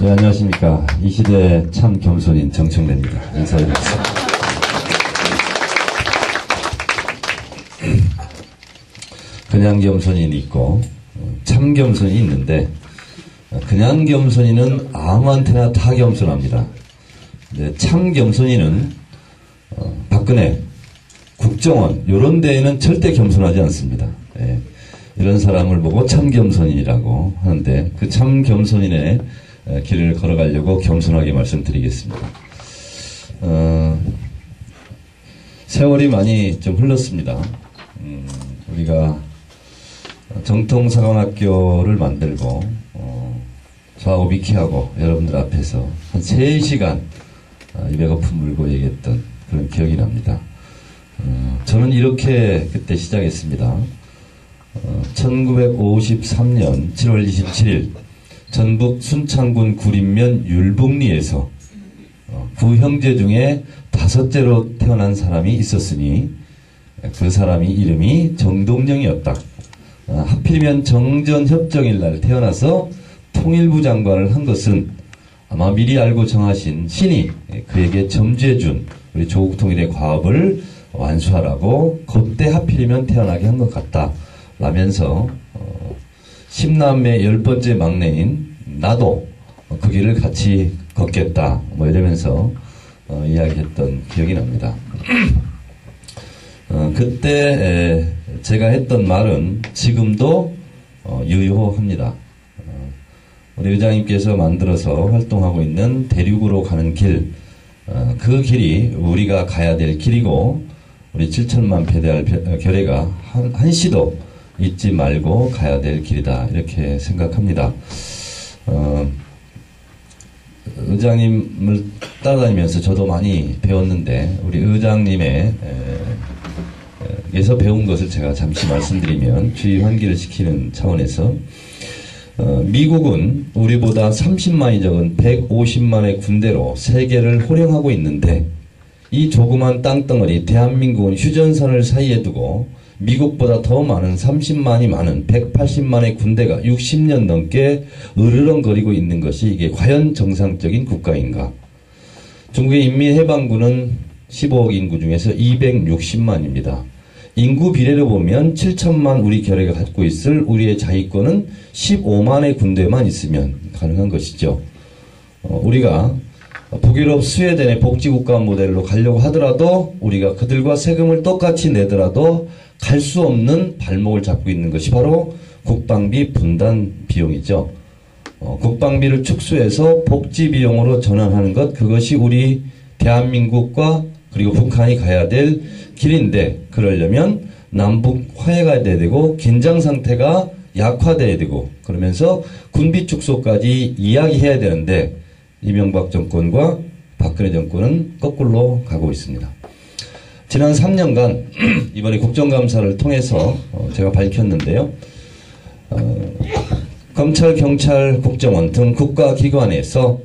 네, 안녕하십니까. 이 시대 참 겸손인 정청래입니다. 인사드리겠습니다. 그냥 겸손인이 있고, 참 겸손이 있는데, 그냥 겸손이는 아무한테나 다 겸손합니다. 네, 참 겸손이는 어, 박근혜, 국정원 이런 데에는 절대 겸손하지 않습니다. 예, 이런 사람을 보고 참 겸손인이라고 하는데 그 참 겸손인의 길을 걸어가려고 겸손하게 말씀드리겠습니다. 어, 세월이 많이 좀 흘렀습니다. 음, 우리가 정통사관학교를 만들고 어, 저하고 미키하고 여러분들 앞에서 한 3시간 어, 입에 거품 물고 얘기했던 그런 기억이 납니다. 어, 저는 이렇게 그때 시작했습니다. 어, 1953년 7월 27일 전북 순창군 구림면 율북리에서 어, 구 형제 중에 다섯째로 태어난 사람이 있었으니 그 사람이 이름이 정동영이었다. 어, 하필이면 정전협정일 날 태어나서 통일부 장관을 한 것은 아마 미리 알고 정하신 신이 그에게 점죄준 우리 조국 통일의 과업을 완수하라고 그때 하필이면 태어나게 한 것 같다. 라면서 어, 십남의 열 번째 막내인 나도 그 길을 같이 걷겠다. 뭐 이러면서 어, 이야기했던 기억이 납니다. 어, 그때 에, 제가 했던 말은 지금도 어, 유효합니다. 어, 우리 의장님께서 만들어서 활동하고 있는 대륙으로 가는 길, 어, 그 길이 우리가 가야 될 길이고 우리 7천만 패대할 결의가 한, 한시도 잊지 말고 가야 될 길이다 이렇게 생각합니다. 어, 의장님을 따라다니면서 저도 많이 배웠는데 우리 의장님의 에, 에서 배운 것을 제가 잠시 말씀드리면 주의 환기를 시키는 차원에서 어, 미국은 우리보다 30만이 적은 150만의 군대로 세계를 호령하고 있는데 이 조그만 땅덩어리 대한민국은 휴전선을 사이에 두고 미국보다 더 많은 30만이 많은 180만의 군대가 60년 넘게 으르렁거리고 있는 것이 이게 과연 정상적인 국가인가? 중국의 인민해방군은 15억 인구 중에서 260만입니다. 인구 비례로 보면 7천만 우리 결의가 갖고 있을 우리의 자위권은 15만의 군대만 있으면 가능한 것이죠. 어, 우리가 북유럽 스웨덴의 복지국가 모델로 가려고 하더라도 우리가 그들과 세금을 똑같이 내더라도 갈 수 없는 발목을 잡고 있는 것이 바로 국방비 분단 비용이죠. 어, 국방비를 축소해서 복지 비용으로 전환하는 것 그것이 우리 대한민국과 그리고 북한이 가야 될 길인데 그러려면 남북 화해가 돼야 되고 긴장 상태가 약화돼야 되고 그러면서 군비 축소까지 이야기해야 되는데 이명박 정권과 박근혜 정권은 거꾸로 가고 있습니다. 지난 3년간 이번에 국정감사를 통해서 어, 제가 밝혔는데요. 어, 검찰, 경찰, 국정원 등 국가기관에서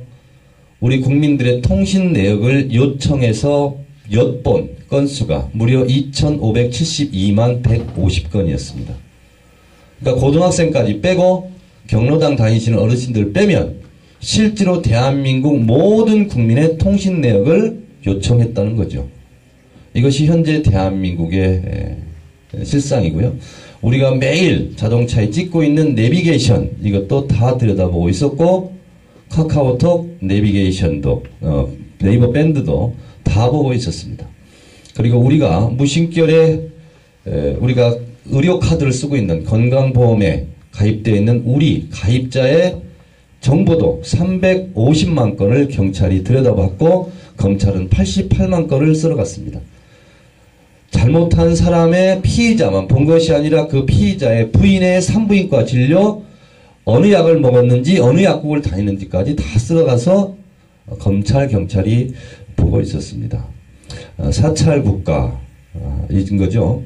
우리 국민들의 통신 내역을 요청해서 엿본 건수가 무려 2,572만 150건이었습니다. 그러니까 고등학생까지 빼고 경로당 다니시는 어르신들 빼면 실제로 대한민국 모든 국민의 통신 내역을 요청했다는 거죠. 이것이 현재 대한민국의 실상이고요. 우리가 매일 자동차에 찍고 있는 내비게이션 이것도 다 들여다보고 있었고 카카오톡 내비게이션도 어, 네이버 밴드도 다 보고 있었습니다. 그리고 우리가 무심결에 에, 우리가 의료 카드를 쓰고 있는 건강보험에 가입되어 있는 우리 가입자의 정보도 350만 건을 경찰이 들여다봤고 검찰은 88만 건을 쓸어갔습니다. 잘못한 사람의 피의자만 본 것이 아니라 그 피의자의 부인의 산부인과 진료 어느 약을 먹었는지 어느 약국을 다니는지까지 다 쓸어가서 검찰 경찰이 보고 있었습니다. 어, 사찰 국가 어, 인 거죠.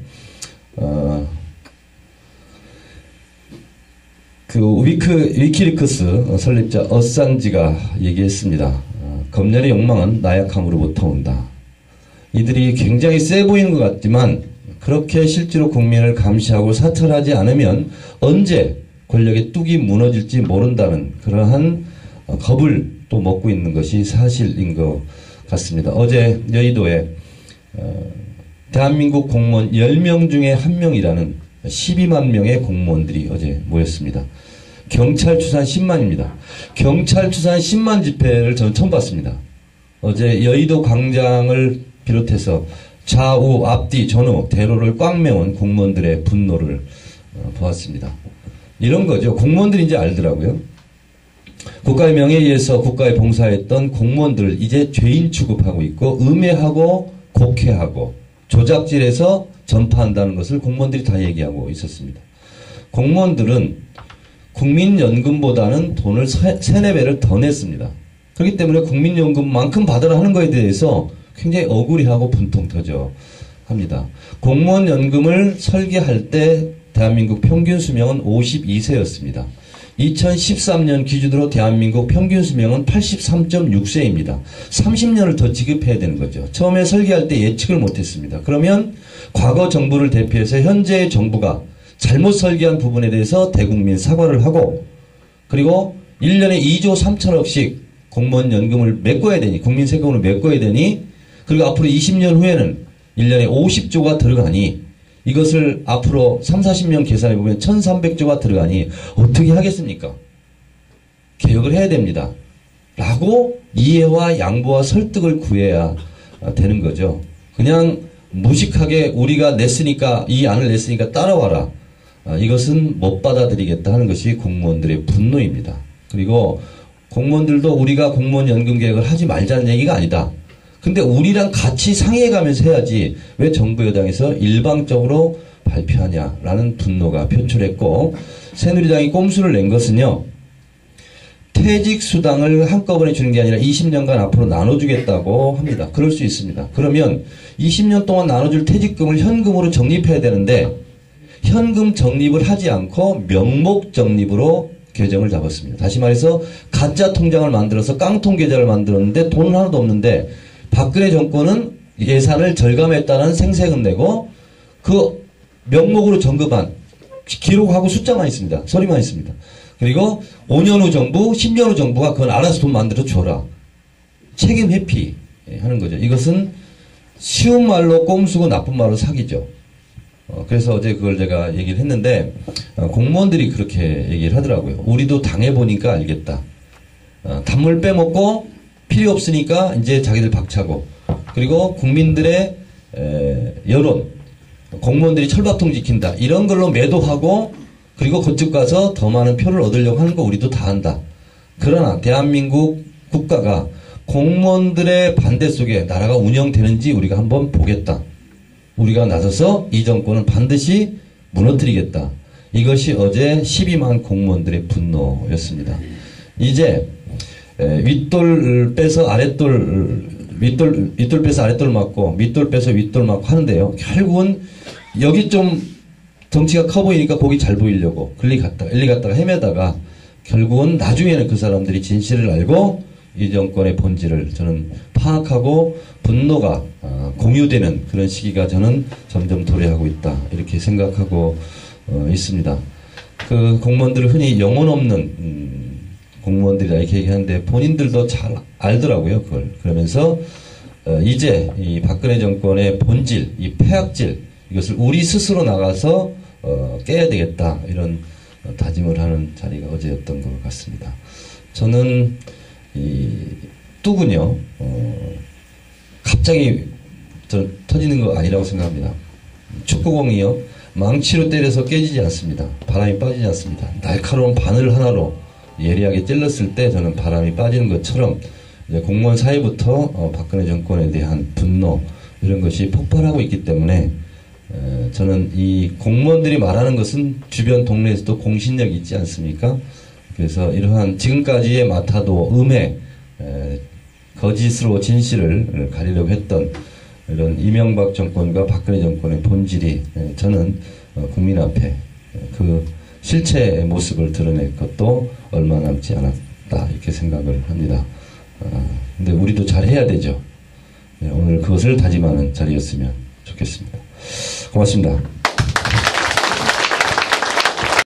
어, 그 위크 위키리크스 설립자 어산지가 얘기했습니다. 검열의 욕망은 나약함으로부터 온다. 이들이 굉장히 세 보이는 것 같지만 그렇게 실제로 국민을 감시하고 사찰하지 않으면 언제 권력의 뚝이 무너질지 모른다는 그러한 어, 겁을 또 먹고 있는 것이 사실인 것 같습니다. 어제 여의도에 어, 대한민국 공무원 10명 중에 1명이라는 12만 명의 공무원들이 어제 모였습니다. 경찰 추산 10만입니다. 경찰 추산 10만 집회를 저는 처음 봤습니다. 어제 여의도 광장을 비롯해서 좌우, 앞뒤, 전후, 대로를 꽉 메운 공무원들의 분노를 어, 보았습니다. 이런 거죠. 공무원들이 이제 알더라고요. 국가의 명예에 의해서 국가에 봉사했던 공무원들을 이제 죄인 취급하고 있고 음해하고 곡해하고 조작질해서 전파한다는 것을 공무원들이 다 얘기하고 있었습니다. 공무원들은 국민연금보다는 돈을 세네 배를 더 냈습니다. 그렇기 때문에 국민연금만큼 받으라 하는 것에 대해서 굉장히 억울해하고 분통 터져 합니다. 공무원 연금을 설계할 때 대한민국 평균 수명은 52세였습니다. 2013년 기준으로 대한민국 평균 수명은 83.6세입니다. 30년을 더 지급해야 되는 거죠. 처음에 설계할 때 예측을 못했습니다. 그러면 과거 정부를 대표해서 현재 정부가 잘못 설계한 부분에 대해서 대국민 사과를 하고 그리고 1년에 2조 3천억씩 공무원 연금을 메꿔야 되니 국민 세금으로 메꿔야 되니 그리고 앞으로 20년 후에는 1년에 50조가 들어가니 이것을 앞으로 3, 40년 계산해 보면 1300조가 들어가니 어떻게 하겠습니까? 개혁을 해야 됩니다. 라고 이해와 양보와 설득을 구해야 되는 거죠. 그냥 무식하게 우리가 냈으니까 이 안을 냈으니까 따라와라. 아, 이것은 못 받아들이겠다 하는 것이 공무원들의 분노입니다. 그리고 공무원들도 우리가 공무원 연금 계획을 하지 말자는 얘기가 아니다. 근데 우리랑 같이 상의해가면서 해야지 왜 정부 여당에서 일방적으로 발표하냐라는 분노가 표출했고 새누리당이 꼼수를 낸 것은요. 퇴직 수당을 한꺼번에 주는 게 아니라 20년간 앞으로 나눠주겠다고 합니다. 그럴 수 있습니다. 그러면 20년 동안 나눠줄 퇴직금을 현금으로 적립해야 되는데 현금 적립을 하지 않고 명목 적립으로 계정을 잡았습니다. 다시 말해서 가짜 통장을 만들어서 깡통 계좌를 만들었는데 돈은 하나도 없는데 박근혜 정권은 예산을 절감했다는 생색은 내고 그 명목으로 점급한 기록하고 숫자만 있습니다. 서류만 있습니다. 그리고 5년 후 정부, 10년 후 정부가 그건 알아서 돈 만들어 줘라. 책임 회피 하는 거죠. 이것은 쉬운 말로 꼼수고 나쁜 말로 사기죠. 어, 그래서 어제 그걸 제가 얘기를 했는데 어, 공무원들이 그렇게 얘기를 하더라고요. 우리도 당해보니까 알겠다. 어, 단물 빼먹고 필요 없으니까 이제 자기들 박차고 그리고 국민들의 에, 여론 공무원들이 철밥통 지킨다 이런 걸로 매도하고 그리고 그쪽 가서 더 많은 표를 얻으려고 하는 거 우리도 다 한다. 그러나 대한민국 국가가 공무원들의 반대 속에 나라가 운영되는지 우리가 한번 보겠다. 우리가 나서서 이 정권은 반드시 무너뜨리겠다. 이것이 어제 12만 공무원들의 분노였습니다. 이제 윗돌 빼서 아랫돌 윗돌 윗돌 빼서 아랫돌 맞고 밑돌 빼서 윗돌 맞고 하는데요. 결국은 여기 좀 덩치가 커 보이니까 거기 잘 보이려고 글리 갔다가 일리 갔다가 헤매다가 결국은 나중에는 그 사람들이 진실을 알고 이 정권의 본질을 저는 파악하고 분노가 어, 공유되는 그런 시기가 저는 점점 도래하고 있다 이렇게 생각하고 어, 있습니다. 그 공무원들을 흔히 영혼 없는 음, 공무원들이라 이렇게 얘기하는데 본인들도 잘 알더라고요. 그걸. 그러면서 어, 이제 이 박근혜 정권의 본질, 이 폐악질 이것을 우리 스스로 나가서 어, 깨야 되겠다 이런 어, 다짐을 하는 자리가 어제였던 것 같습니다. 저는 이 뚝은요 어, 갑자기 저, 터지는 거 아니라고 생각합니다. 축구공이요 망치로 때려서 깨지지 않습니다. 바람이 빠지지 않습니다. 날카로운 바늘 하나로 예리하게 찔렀을 때 저는 바람이 빠지는 것처럼 공무원 사이부터 어, 박근혜 정권에 대한 분노 이런 것이 폭발하고 있기 때문에 에, 저는 이 공무원들이 말하는 것은 주변 동네에서도 공신력이 있지 않습니까? 그래서 이러한 지금까지의 마타도 음해 에, 거짓으로 진실을 가리려고 했던 이런 이명박 정권과 박근혜 정권의 본질이 에, 저는 어, 국민 앞에 그 실체의 모습을 드러낼 것도 얼마 남지 않았다 이렇게 생각을 합니다. 어, 근데 우리도 잘해야 되죠. 네, 오늘 그것을 다짐하는 자리였으면 좋겠습니다. 고맙습니다.